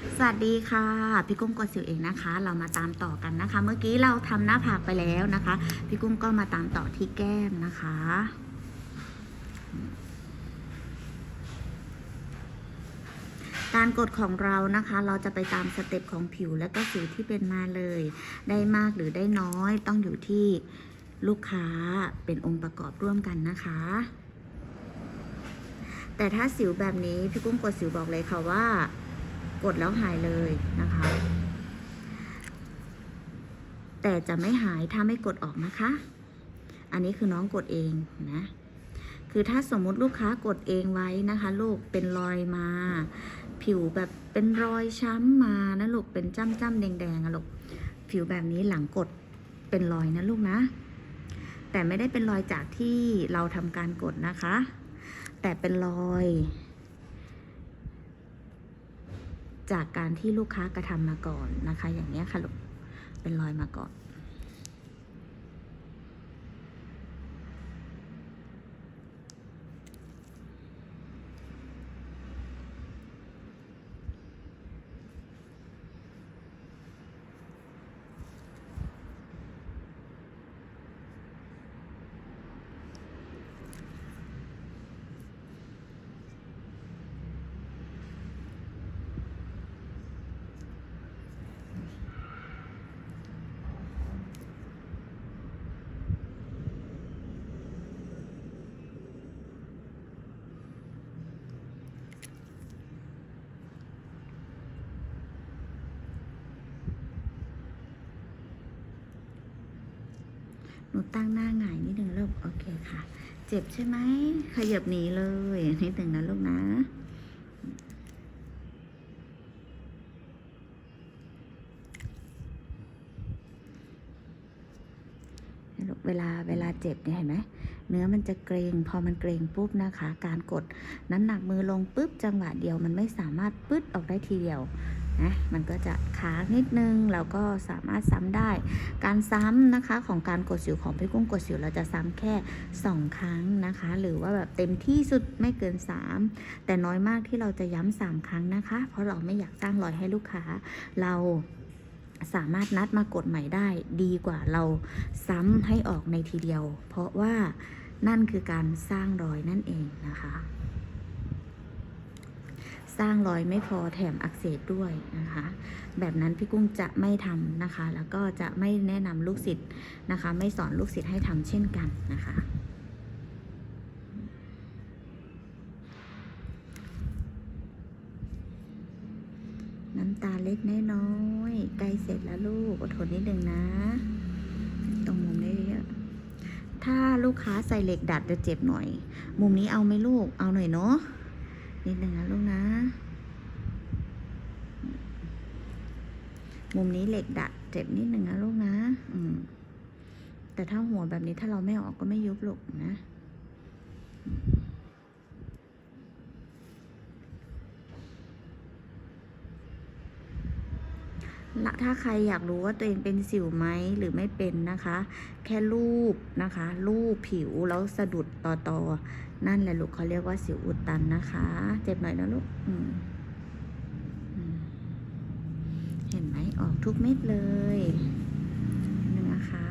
สวัสดีค่ะ พี่กุ้งกดสิวเองนะคะ เรามาตามต่อกันนะคะ เมื่อกี้เราทำหน้าผากไปแล้วนะคะ พี่กุ้งก็มาตามต่อที่แก้มนะคะ การกดของเรานะคะ เราจะไปตามสเต็ปของผิวและก็สิวที่เป็นมาเลย ได้มากหรือได้น้อยต้องอยู่ที่ลูกค้าเป็นองค์ประกอบร่วมกันนะคะแต่ถ้าสิวแบบนี้พี่กุ้งกดสิวบอกเลยค่ะว่า กดแล้วหายเลยนะคะ แต่จะไม่หายถ้าไม่กดออกนะคะ อันนี้คือน้องกดเองนะ คือถ้าสมมุติลูกค้ากดเองไว้นะคะ ลูกเป็นรอยมา ผิวแบบเป็นรอยช้ำมานะลูกเป็นจ้ำจ้ำๆแดงๆอะลูกผิวแบบนี้หลังกดเป็นรอยนะลูกนะ แต่ไม่ได้เป็นรอยจากที่เราทำการกดนะคะ แต่เป็นรอย จากการที่ลูกค้ากระทำมาก่อนนะคะ อย่างนี้ยค่ะลูกเป็นรอยมาก่อน หนูตั้งหน้าหงายนิดหนึ่งลูกโอเคค่ะ เจ็บใช่ไหมขยับหนีเลยนิดหนึ่งนะลูกนะเวลาเวลาเจ็บเนี่ยเห็นไหมเนื้อมันจะเกรงพอมันเกรงปุ๊บนะคะ การกดน้ำหนักมือลงปุ๊บจังหวะเดียวมันไม่สามารถปึ๊ดออกได้ทีเดียว นะมันก็จะค้างนิดนึงแล้วก็สามารถซ้ำได้ การซ้ำนะคะของการกดสิวของพี่กุ้งกดสิวเราจะซ้ำแค่ 2 ครั้งนะคะ หรือว่าแบบเต็มที่สุดไม่เกิน 3 แต่น้อยมากที่เราจะย้ำสามครั้งนะคะ เพราะเราไม่อยากสร้างรอยให้ลูกค้าเราสามารถนัดมากดใหม่ได้ดีกว่าเราซ้ำให้ออกในทีเดียว เพราะว่านั่นคือการสร้างรอยนั่นเองนะคะ สร้างรอยไม่พอแถมอักเสบด้วยนะคะ แบบนั้นพี่กุ้งจะไม่ทำนะคะ แล้วก็จะไม่แนะนำลูกศิษย์นะคะ ไม่สอนลูกศิษย์ให้ทำเช่นกันนะคะน้ำตาเล็กน้อยๆใกล้เสร็จแล้วลูกอดทนนิดนึงนะ ตรงมุมนี้เยอะถ้าลูกค้าใส่เหล็กดัดจะเจ็บหน่อย มุมนี้เอาไหมลูกเอาหน่อยเนาะ นิดหนึ่งนะลูกนะ มุมนี้เหล็กดัดเจ็บนิดหนึ่งนะลูกนะ อืมแต่ถ้าหัวแบบนี้ถ้าเราไม่ออกก็ไม่ยุบลูกนะ ถ้าใครอยากรู้ว่าตัวเองเป็นสิวไหมหรือไม่เป็นนะคะ แค่รูปนะคะรูปผิวแล้วสะดุดต่อต่อนั่นแหละลูกเขาเรียกว่าสิวอุดตันนะคะ เจ็บหน่อยนะลูกเห็นไหมออกทุกเม็ดเลยนี่นะคะ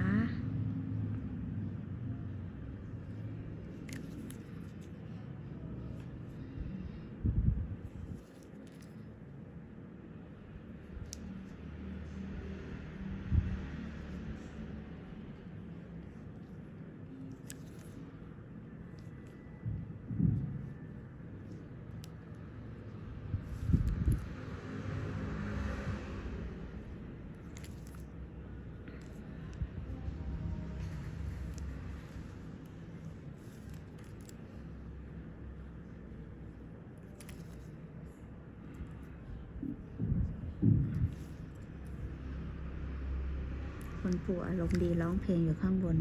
คนปู่อารมณ์ดีร้องเพลงอยู่ข้างบน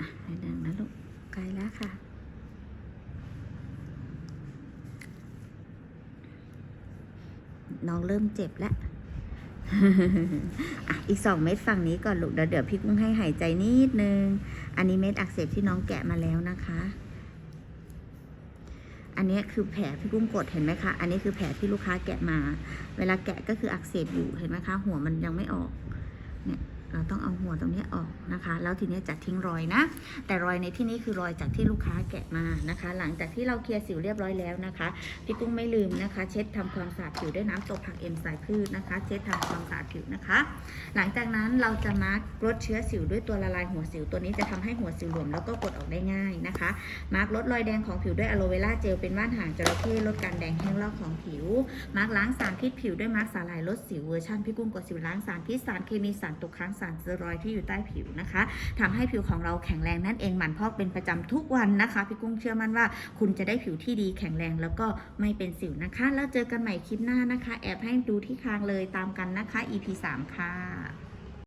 อะให้ดังนะลูกใกลแล้วค่ะน้องเริ่มเจ็บแล้วอีกสองเม็ดฝั่งนี้ก่อนลูกเดี๋ยวเดี๋ยวพี่กุ้งให้หายใจนิดนึง อันนี้เม็ดอักเสบที่น้องแกะมาแล้วนะคะ อันนี้คือแผลพี่กุ้งกดเห็นไหมคะ อันนี้คือแผลที่ลูกค้าแกะมา เวลาแกะก็คืออักเสบอยู่เห็นไหมคะ หัวมันยังไม่ออก เนี่ย เราต้องเอาหัวตรงนี้ออกนะคะ แล้วทีนี้จะทิ้งรอยนะ แต่รอยในที่นี้คือรอยจากที่ลูกค้าแกะมานะคะ หลังจากที่เราเคลียร์สิวเรียบร้อยแล้วนะคะพี่กุ้งไม่ลืมนะคะ เช็ดทำความสะอาดผิวด้วยน้ำตกผักเอ็มสายพืชนะคะ เช็ดทำความสะอาดผิวนะคะ หลังจากนั้นเราจะมาร์กลดเชื้อสิวด้วยตัวละลายหัวสิวตัวนี้จะทำให้หัวสิวหลวมแล้วก็กดออกได้ง่ายนะคะ มาร์กลดรอยแดงของผิวด้วยอะโลเวราเจลเป็นว่านหางจระเข้ลดการแดงแห้งลอกของผิว มาร์กล้างสารพิษผิวด้วยมาร์กสาหร่ายลดสิวเวอร์ชันพี่กุ้งกดสิวล้างสารพิษสารเคมีสารตกค้างสารสเตียรอยที่อยู่ใต้ผิวนะคะทำให้ผิวของเราแข็งแรงนั่นเองหมั่นพอกเป็นประจำทุกวันนะคะ พี่กุ้งเชื่อมั่นว่า คุณจะได้ผิวที่ดีแข็งแรงแล้วก็ไม่เป็นสิวนะคะ แล้วเจอกันใหม่คลิปหน้านะคะ แอบให้ดูที่คางเลยตามกันนะคะ EP 3 ค่ะ